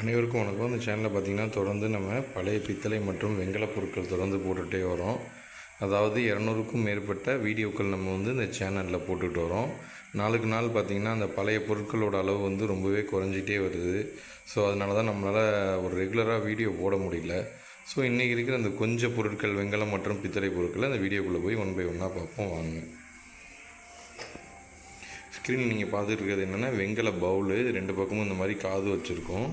அனைவருக்கும் வணக்கம். இந்த சேனலில் பார்த்திங்கன்னா தொடர்ந்து நம்ம பழைய பித்தளை மற்றும் வெங்கலப் பொருட்கள் தொடர்ந்து போட்டுகிட்டே வரோம். அதாவது இரநூறுக்கும் மேற்பட்ட வீடியோக்கள் நம்ம வந்து இந்த சேனலில் போட்டுகிட்டு வரோம். நாளுக்கு நாள் பார்த்திங்கன்னா அந்த பழைய பொருட்களோட அளவு வந்து ரொம்பவே குறைஞ்சிட்டே வருது. ஸோ அதனால தான் நம்மளால் ஒரு ரெகுலராக வீடியோ போட முடியல. ஸோ இன்றைக்கி இருக்கிற அந்த கொஞ்சம் பொருட்கள் வெங்கலம் மற்றும் பித்தளை பொருட்களை அந்த வீடியோக்குள்ளே போய் ஒன் பை ஒன்னாக பார்ப்போம். வாங்க. ஸ்க்ரீன் நீங்கள் பார்த்துட்டு இருக்கிறது என்னென்னா வெங்கல பவுலு ரெண்டு பக்கமும் இந்த மாதிரி காது வச்சுருக்கோம்.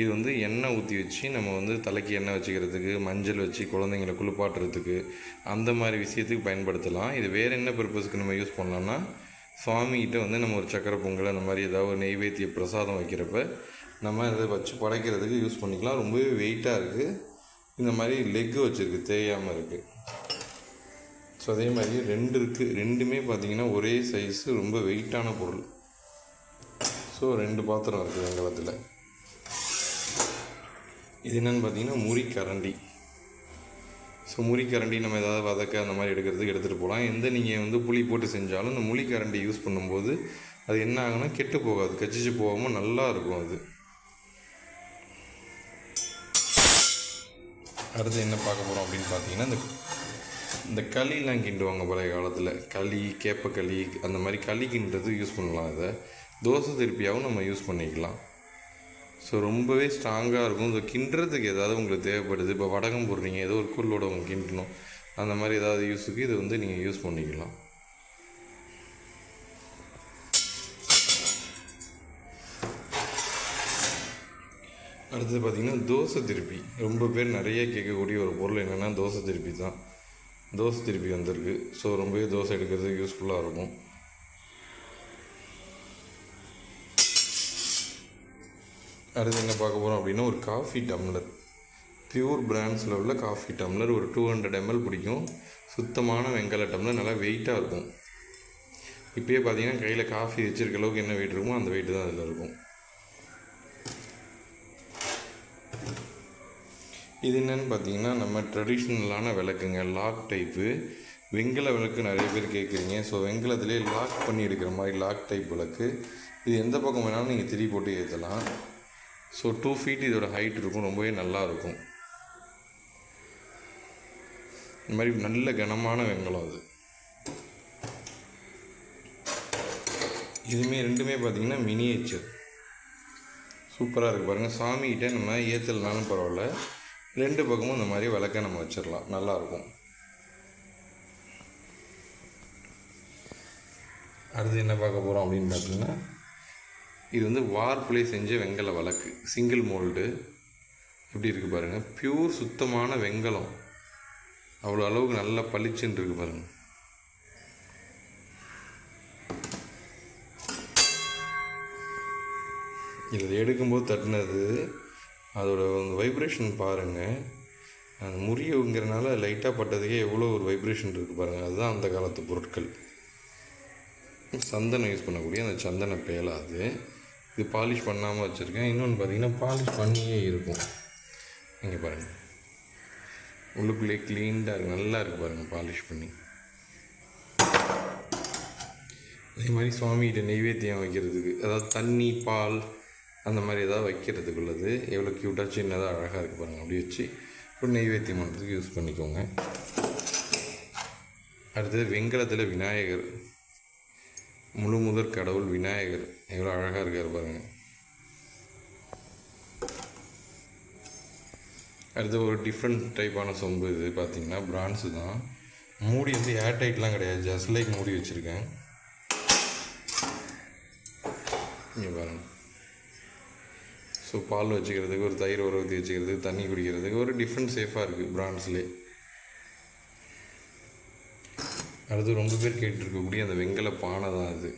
இது வந்து எண்ணெய் ஊற்றி வச்சு நம்ம வந்து தலைக்கு எண்ணெய் வச்சுக்கிறதுக்கு மஞ்சள் வச்சு குழந்தைங்களை குளிப்பாட்டுறதுக்கு அந்த மாதிரி விஷயத்துக்கு பயன்படுத்தலாம். இது வேறு என்ன பர்பஸ்க்கு நம்ம யூஸ் பண்ணலாம்னா சுவாமிகிட்ட வந்து நம்ம ஒரு சக்கரை பொங்கல் அந்த மாதிரி ஏதாவது ஒரு நெய்வேத்திய பிரசாதம் வைக்கிறப்ப நம்ம இதை வச்சு படைக்கிறதுக்கு யூஸ் பண்ணிக்கலாம். ரொம்பவே வெயிட்டாக இருக்குது இந்த மாதிரி லெக்கு வச்சுருக்கு தேயாமல் இருக்குது ஸோ அதே மாதிரி ரெண்டு இருக்குது ரெண்டுமே பார்த்திங்கன்னா ஒரே சைஸு ரொம்ப வெயிட்டான பொருள். ஸோ ரெண்டு பாத்திரம் இருக்குது வெங்கலத்தில் இது என்னென்னு பார்த்தீங்கன்னா முறி கரண்டி. ஸோ முறி கரண்டி நம்ம ஏதாவது வதக்க அந்த மாதிரி எடுக்கிறதுக்கு எடுத்துகிட்டு போகலாம். எந்த நீங்கள் வந்து புளி போட்டு செஞ்சாலும் இந்த முளி கரண்டி யூஸ் பண்ணும்போது அது என்ன ஆகும்னா கெட்டு போகாது. கச்சிச்சு போகாமல் நல்லா இருக்கும் அது. அடுத்து என்ன பார்க்க போகிறோம் அப்படின்னு பார்த்தீங்கன்னா இந்த இந்த களிலாம் கிண்டுவாங்க பழைய காலத்தில். களி கேப்பக்களி அந்த மாதிரி களி கிண்டுறது யூஸ் பண்ணலாம் இதை. தோசை திருப்பியாகவும் நம்ம யூஸ் பண்ணிக்கலாம். ஸோ ரொம்பவே ஸ்ட்ராங்காக இருக்கும். ஸோ கிண்டுறதுக்கு ஏதாவது உங்களுக்கு தேவைப்படுது. இப்போ வடகம் போடுறீங்க. ஏதோ ஒரு கூழோட உங்க கிண்டணும். அந்த மாதிரி ஏதாவது யூஸுக்கு இதை வந்து நீங்கள் யூஸ் பண்ணிக்கலாம். அடுத்தது பார்த்திங்கன்னா தோசை திருப்பி. ரொம்ப பேர் நிறைய கேட்கக்கூடிய ஒரு பொருள் என்னென்னா தோசை திருப்பி தான். தோசை திருப்பி வந்திருக்கு. ஸோ ரொம்பவே தோசை எடுக்கிறதுக்கு யூஸ்ஃபுல்லாக இருக்கும். அடுத்து என்ன பார்க்க போகிறோம் அப்படின்னா ஒரு காஃபி டம்ளர் பியூர் பிராண்ட்ஸில் உள்ள காஃபி டம்ளர் ஒரு டூ ஹண்ட்ரட் எம்எல் பிடிக்கும். சுத்தமான வெங்கல டம்ளர் நல்லா வெயிட்டாக இருக்கும். இப்போயே பார்த்தீங்கன்னா கையில் காஃபி வச்சிருக்க அளவுக்கு என்ன வெயிட் இருக்குமோ அந்த வெயிட் தான் அதில் இருக்கும். இது என்னன்னு பார்த்தீங்கன்னா நம்ம ட்ரெடிஷ்னலான விளக்குங்க லாக் டைப்பு வெங்கல விளக்கு நிறைய பேர் கேட்குறீங்க ஸோ வெங்கலத்திலே லாக் பண்ணி எடுக்கிற மாதிரி லாக் டைப் விளக்கு. இது எந்த பக்கம் வேணாலும் நீங்கள் திரி போட்டு ஏற்றலாம் ஸோ டூ ஃபீட் இதோட ஹைட் இருக்கும் ரொம்பவே நல்லாயிருக்கும் இந்த மாதிரி நல்ல கனமான வெங்கலம் அது. இதுவுமே ரெண்டுமே பார்த்திங்கன்னா மினியேச்சர் சூப்பராக இருக்குது பாருங்கள் சாமிகிட்ட நம்ம ஏற்றலனாலும் பரவாயில்ல. ரெண்டு பக்கமும் இந்த மாதிரி விளக்க நம்ம வச்சிடலாம். நல்லாயிருக்கும் அடுத்து என்ன பார்க்க போகிறோம் அப்படின்னு பார்த்தீங்கன்னா இது வந்து வார்ப்புலே செஞ்ச வெங்கல வழக்கு சிங்கிள் மோல்டு எப்படி இருக்குது பாருங்கள் பியூர் சுத்தமான வெங்கலம். அவ்வளோ அளவுக்கு நல்லா பளிச்சுன்னு இருக்கு பாருங்கள் இதை எடுக்கும்போது தட்டினது அதோட வைப்ரேஷன் பாருங்கள் முறியவுங்கிறனால முறிவுங்கிறனால லைட்டாக பட்டதுக்கே எவ்வளோ ஒரு வைப்ரேஷன் இருக்குது பாருங்கள் அதுதான் அந்த காலத்து பொருட்கள். சந்தனம் யூஸ் பண்ணக்கூடிய அந்த சந்தன பேலா அது இது பாலிஷ் பண்ணாமல் வச்சுருக்கேன். இன்னொன்று பார்த்தீங்கன்னா பாலிஷ் பண்ணியே இருக்கும். இங்கே பாருங்கள் உள்ளுக்குள்ளேயே க்ளீன்டாக இருக்குது நல்லா இருக்குது பாருங்கள் பாலிஷ் பண்ணி. அதே மாதிரி சுவாமிகிட்ட நெய்வேத்தியம் வைக்கிறதுக்கு அதாவது தண்ணி பால் அந்த மாதிரி ஏதாவது வைக்கிறதுக்குள்ளது எவ்வளோ க்யூட்டாக சின்னதாக அழகாக இருக்குது பாருங்கள் அப்படி வச்சு ஒரு நெய்வேத்தியம் பண்ணுறதுக்கு யூஸ் பண்ணிக்கோங்க. அடுத்தது வெங்கலத்தில் விநாயகர். முழு முதற் கடவுள் விநாயகர். எவ்வளோ அழகாக இருக்கார் பாருங்கள் அடுத்து ஒரு டிஃப்ரெண்ட் டைப்பான சொம்பு இது பார்த்தீங்கன்னா பிரான்ஸு தான். மூடி வந்து ஏர் டைட்லாம் கிடையாது. ஜஸ்ட் லைக் மூடி வச்சுருக்கேன். இங்கே பாருங்கள் ஸோ பால் வச்சுக்கிறதுக்கு ஒரு தயிர் உரவத்தி வச்சுக்கிறதுக்கு தண்ணி குடிக்கிறதுக்கு ஒரு டிஃப்ரெண்ட் சேஃபாக இருக்குது பிராண்ட்ஸ்லேயே அடுத்து ரொம்ப பேர் கேட்டிருக்கக்கூடிய அந்த வெங்கல பானை தான் அது.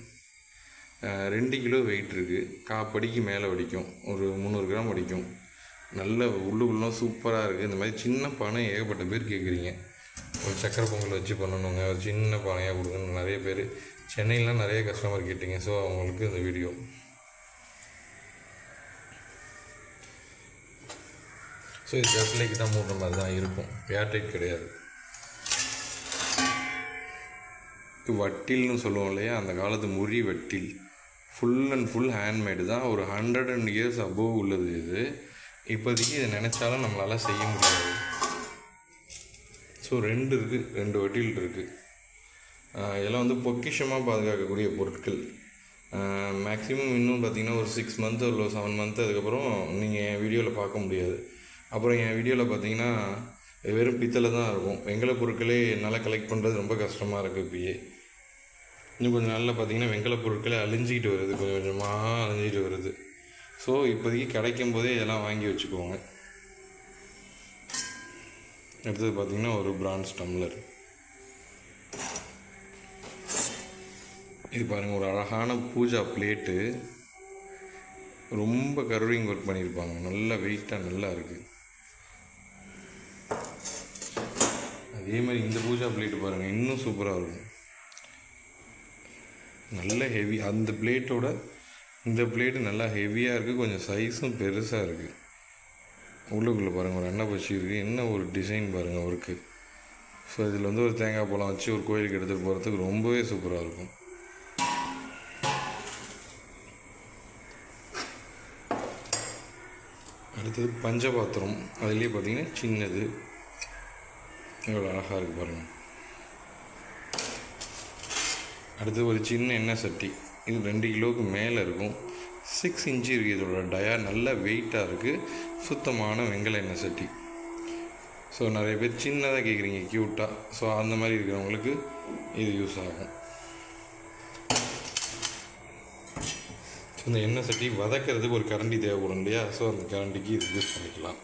ரெண்டு கிலோ வெயிட் இருக்குது காப்படிக்கு மேலே வடிக்கும். ஒரு முந்நூறு கிராம் வடிக்கும். நல்ல உள்ளுக்குள்ளலாம் சூப்பராக இருக்குது இந்த மாதிரி சின்ன பானை ஏகப்பட்ட பேர் கேட்குறீங்க. ஒரு சக்கரை பொங்கல் வச்சு பண்ணணுங்க. ஒரு சின்ன பானையாக கொடுக்கணும் நிறைய பேர் சென்னையிலாம் நிறைய கஸ்டமர் கேட்டிங்க. ஸோ அவங்களுக்கு இந்த வீடியோ ஸோ இது ஜஸ்ட்லைக்கு தான் மூடுற மாதிரி தான் இருக்கும். ஏர்டைட் கிடையாது. வட்டில்னு சொல்லுவோம் இல்லையா? அந்த காலத்து முறி வட்டில். ஃபுல் அண்ட் ஃபுல் ஹேண்ட்மேடு தான். ஒரு ஹண்ட்ரட் அண்ட் இயர்ஸ் அபோவ் உள்ளது இது. இப்போதைக்கு இதை நினச்சாலும் நம்மளால் செய்ய முடியாது. ஸோ ரெண்டு இருக்குது ரெண்டு வட்டில் இருக்குது இதெல்லாம் வந்து பொக்கிஷமாக பாதுகாக்கக்கூடிய பொருட்கள். மேக்ஸிமம் இன்னும் பார்த்தீங்கன்னா ஒரு சிக்ஸ் மந்த் இல்லை செவன் மந்த் அதுக்கப்புறம் நீங்கள் என் வீடியோவில் பார்க்க முடியாது. அப்புறம் என் வீடியோவில் பார்த்தீங்கன்னா வெறும் பித்தளை தான் இருக்கும். வெங்கல பொருட்களே என்னால் கலெக்ட் பண்ணுறது ரொம்ப கஷ்டமாக இருக்குது இப்பயே. இன்னும் கொஞ்சம் நாளில் பார்த்தீங்கன்னா வெங்கல பொருட்களே அழிஞ்சிக்கிட்டு வருது. கொஞ்சம் கொஞ்சமாக அழிஞ்சிக்கிட்டு வருது. ஸோ இப்போதைக்கு கிடைக்கும் போதே இதெல்லாம் வாங்கி வச்சுக்கோங்க அடுத்தது பார்த்திங்கன்னா ஒரு பிரான்ஸ் டம்ளர் இது பாருங்கள் ஒரு அழகான பூஜா பிளேட்டு ரொம்ப கருவிங் ஒர்க் பண்ணியிருப்பாங்க. நல்லா வெயிட்டாக நல்லா இருக்குது அதேமாதிரி இந்த பூஜா பிளேட்டு பாருங்கள் இன்னும் சூப்பராக இருக்கும். நல்ல ஹெவி அந்த பிளேட்டோட இந்த பிளேட்டு நல்லா ஹெவியாக இருக்குது கொஞ்சம் சைஸும் பெருசாக இருக்குது உள்ளுக்குள்ளே பாருங்கள் ஒரு எண்ணெய் பச்சி இருக்குது என்ன ஒரு டிசைன் பாருங்கள் ஒர்க்கு ஸோ இதில் வந்து ஒரு தேங்காய் பழம் வச்சு ஒரு கோயிலுக்கு எடுத்துகிட்டு போகிறதுக்கு ரொம்பவே சூப்பராக இருக்கும். அடுத்தது பஞ்சபாத்திரம். அதுலேயே பார்த்தீங்கன்னா சின்னது. எவ்வளோ அழகாக இருக்குது பாருங்கள் அடுத்து ஒரு சின்ன எண்ணெய் சட்டி. இது ரெண்டு கிலோவுக்கு மேலே இருக்கும். சிக்ஸ் இன்ச்சு இருக்குது இதோட டயா நல்ல வெயிட்டாக இருக்குது சுத்தமான வெங்கல எண்ணெய் சட்டி. ஸோ நிறைய பேர் சின்னதாக கேட்குறீங்க க்யூட்டாக ஸோ அந்த மாதிரி இருக்கிறவங்களுக்கு இது யூஸ் ஆகும். ஸோ இந்த எண்ணெய் சட்டி வதக்கிறதுக்கு ஒரு கரண்டி தேவைப்படும் இல்லையா? ஸோ அந்த கரண்டிக்கு இது யூஸ் பண்ணிக்கலாம்.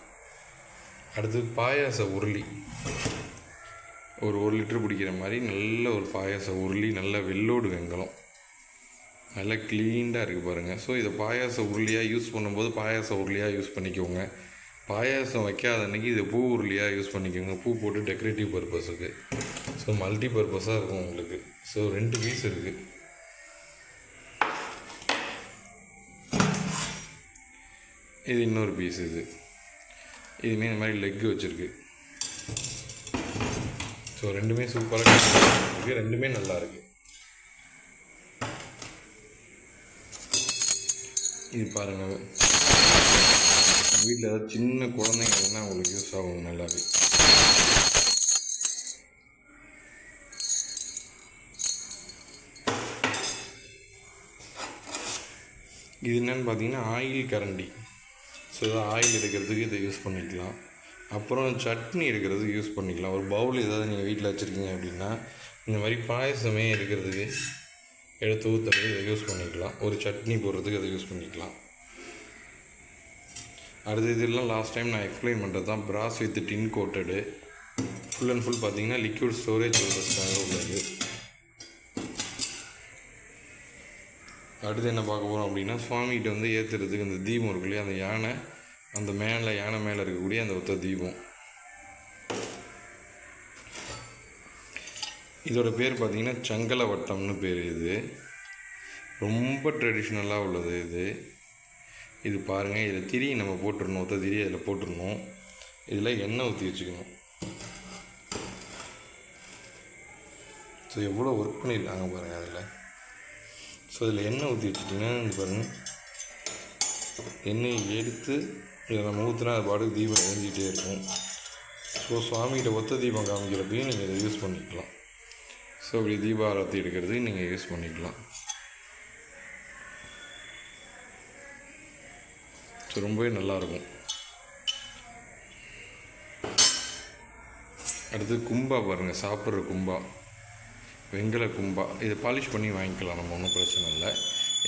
அடுத்து பாயாச உருளி. ஒரு ஒரு லிட்டர் பிடிக்கிற மாதிரி நல்ல ஒரு பாயாசம் உருளி நல்ல வெள்ளோடு வெங்கலம் நல்லா க்ளீனாக இருக்குது பாருங்கள் ஸோ இதை பாயாச உருளியாக யூஸ் பண்ணும்போது பாயாச உருளியாக யூஸ் பண்ணிக்கோங்க. பாயாசம் வைக்காத அன்றைக்கி இதை பூ உருளியாக யூஸ் பண்ணிக்கோங்க. பூ போட்டு டெக்கரேட்டிவ் பர்பஸுக்கு ஸோ மல்டி பர்பஸாக இருக்கும் உங்களுக்கு. ஸோ ரெண்டு பீஸ் இருக்குது இது இன்னொரு பீஸ் இது. இதுவுமே இந்த மாதிரி லெக் வச்சுருக்கு. ஸோ ரெண்டுமே சூப்பராக இருக்குது ரெண்டுமே நல்லா இருக்கு. இது பாருங்க. வீட்டில் ஏதாவது சின்ன குழந்தைங்கன்னா உங்களுக்கு யூஸ் ஆகும் நல்லாவே. இது என்னன்னு பார்த்தீங்கன்னா ஆயில் கரண்டி. ஸோ ஆயில் எடுக்கிறதுக்கு இதை யூஸ் பண்ணிக்கலாம். அப்புறம் சட்னி இருக்கிறது யூஸ் பண்ணிக்கலாம். ஒரு பவுல் ஏதாவது நீங்கள் வீட்டில் வச்சுருக்கீங்க அப்படின்னா இந்த மாதிரி பாயசமே எடுக்கிறதுக்கு எடுத்து ஊற்றுறது இதை யூஸ் பண்ணிக்கலாம். ஒரு சட்னி போடுறதுக்கு அதை யூஸ் பண்ணிக்கலாம். அடுத்து இதெல்லாம் லாஸ்ட் டைம் நான் எக்ஸ்பிளைன் பண்ணுறது தான். Brass with tin coated full and full பார்த்தீங்கன்னா லிக்யூட் ஸ்டோரேஜ் பண்ணுறதுக்காக உள்ளது. அடுத்து என்ன பார்க்க போகிறோம் அப்படின்னா சுவாமிகிட்ட வந்து ஏற்றுறதுக்கு அந்த தீபம் இருக்கு இல்லையா அந்த யானை அந்த மேலே யானை மேலே இருக்கக்கூடிய அந்த ஒத்த தீபம். இதோட பேர் பார்த்திங்கன்னா சங்கல வட்டம்னு பேர் இது. ரொம்ப ட்ரெடிஷ்னலாக உள்ளது இது. இது பாருங்கள் இதில் திரி நம்ம போட்டுடணும் ஒத்த திரி அதில் போட்டுடணும் இதில் எண்ணெய் ஊற்றி வச்சுக்கணும். ஸோ எவ்வளோ ஒர்க் பண்ணியிருக்காங்க பாருங்கள் அதில். ஸோ இதில் எண்ணெய் ஊற்றி வச்சுட்டிங்கன்னா பாருங்கள் எண்ணெயை எடுத்து இதை நம்ம ஊற்றுனா அது பாட்டுக்கு தீபம் எரிஞ்சிட்டே இருக்கும். ஸோ சுவாமிகிட்ட ஒத்த தீபம் காமிக்கிறப்பையும் நீங்கள் இதை யூஸ் பண்ணிக்கலாம். ஸோ இப்படி தீபாரத்தி எடுக்கிறதுக்கு நீங்கள் யூஸ் பண்ணிக்கலாம். ஸோ ரொம்பவே நல்லாயிருக்கும். அடுத்து கும்பா பாருங்கள் சாப்பிட்ற கும்பா. வெங்கல கும்பா. இதை பாலிஷ் பண்ணி வாங்கிக்கலாம் நம்ம ஒன்றும் பிரச்சனை இல்லை.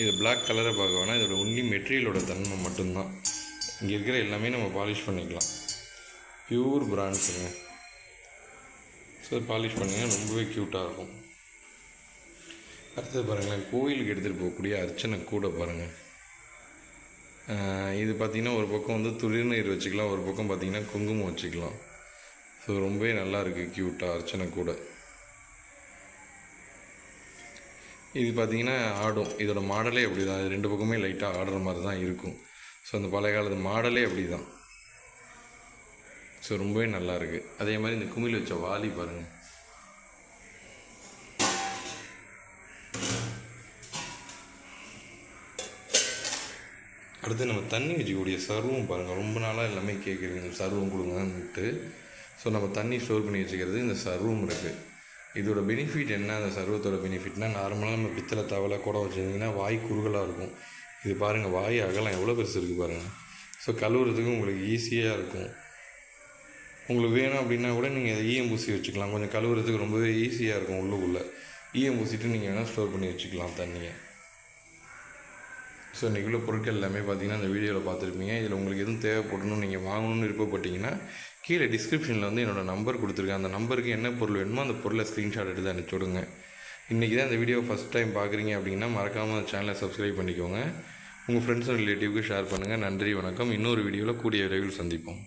இது பிளாக் கலரை பார்க்க வேணாம் இதோட ஒன்லி மெட்டீரியலோட தன்மை மட்டும்தான். இங்கே இருக்கிற எல்லாமே நம்ம பாலிஷ் பண்ணிக்கலாம். பியூர் பிராண்ட்ஸுங்க ஸோ பாலிஷ் பண்ணிங்கன்னா ரொம்பவே க்யூட்டாக இருக்கும். அடுத்தது பாருங்களேன் கோயிலுக்கு எடுத்துகிட்டு போகக்கூடிய அர்ச்சனை கூட பாருங்கள் இது பார்த்திங்கன்னா ஒரு பக்கம் வந்து துளிர்நீர் வச்சுக்கலாம் ஒரு பக்கம் பார்த்திங்கன்னா குங்குமம் வச்சுக்கலாம். ஸோ ரொம்பவே நல்லா இருக்குது க்யூட்டாக அர்ச்சனை கூட. இது பார்த்தீங்கன்னா ஆடும். இதோட மாடலே அப்படி தான் ரெண்டு பக்கமே லைட்டாக ஆடுற மாதிரி தான் இருக்கும். ஸோ அந்த பழைய காலத்து மாடலே அப்படி தான் ஸோ ரொம்பவே நல்லா இருக்குது அதே மாதிரி இந்த குமிழ் வச்ச வாலி பாருங்கள் அடுத்து நம்ம தண்ணி வச்சுக்கக்கூடிய சர்வம் பாருங்கள் ரொம்ப நாளாக எல்லாமே கேட்குறீங்க இந்த சர்வம் கொடுங்கன்ட்டு. ஸோ நம்ம தண்ணி ஸ்டோர் பண்ணி வச்சுக்கிறது இந்த சர்வம் இருக்குது இதோட பெனிஃபிட் என்ன? அந்த சர்வத்தோட பெனிஃபிட்னால் நார்மலாக நம்ம பித்தளை தவளை கூட வச்சுருந்தீங்கன்னா வாய் குறுகலாக இருக்கும். இது பாருங்கள் வாய் அகலம் எவ்வளோ பெருசு இருக்குது பாருங்கள் ஸோ கழுவுறதுக்கு உங்களுக்கு ஈஸியாக இருக்கும். உங்களுக்கு வேணும் அப்படின்னா கூட நீங்கள் ஈயம் பூசி வச்சுக்கலாம். கொஞ்சம் கழுவுறதுக்கு ரொம்பவே ஈஸியாக இருக்கும் உள்ளுக்குள்ளே. ஈயம் பூசிட்டு நீங்கள் வேணால் ஸ்டோர் பண்ணி வச்சுக்கலாம் தண்ணியை. ஸோ இன்றைக்கி உள்ள பொருட்கள் எல்லாமே பார்த்தீங்கன்னா இந்த வீடியோவில் பார்த்துருப்பீங்க இதில் உங்களுக்கு எதுவும் தேவைப்படணும் நீங்கள் வாங்கணும்னு விருப்பப்பட்டீங்கன்னா கீழே டிஸ்கிரிப்ஷனில் வந்து என்னோடய நம்பர் கொடுத்துருக்கேன். அந்த நம்பருக்கு என்ன பொருள் வேணுமோ அந்த பொருளை ஸ்க்ரீன்ஷாட் எடுத்து அனுப்பிச்சி விடுங்க. இன்றைக்கி தான் இந்த வீடியோ ஃபஸ்ட் டைம் பார்க்குறீங்க அப்படின்னா மறக்காமல் அந்த சேனலை சப்ஸ்கிரைப் பண்ணிக்கோங்க. உங்கள் ஃப்ரெண்ட்ஸ் அண்ட் ரிலேட்டிவ்க்கு ஷேர் பண்ணுங்கள் நன்றி வணக்கம். இன்னொரு வீடியோவில் கூடிய விரைவில் சந்திப்போம்.